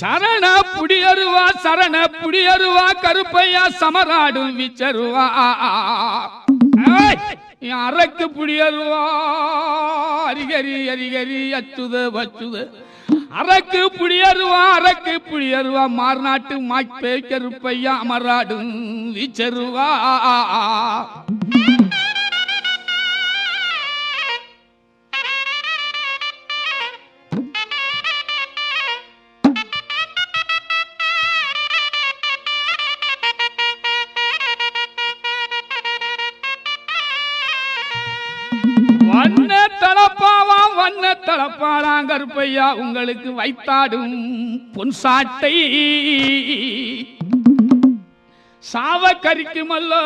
சரண புடியருவா கருப்பையா சமராடும் விச்சருவா. அரக்கு புடியருவா. அரிகரி அரிகரி அச்சுது வச்சுது. அரக்கு புடியருவா அரக்கு புடியருவா. மார்நாட்டு மாய்ப்பே கருப்பையா அமராடும் விச்சருவா. வண்ண தலப்பாவா வண்ண தளப்பாளாம் கருப்பையா உங்களுக்கு வைத்தாடும் பொன் சாட்டை. சாவ கரிக்குமல்லோ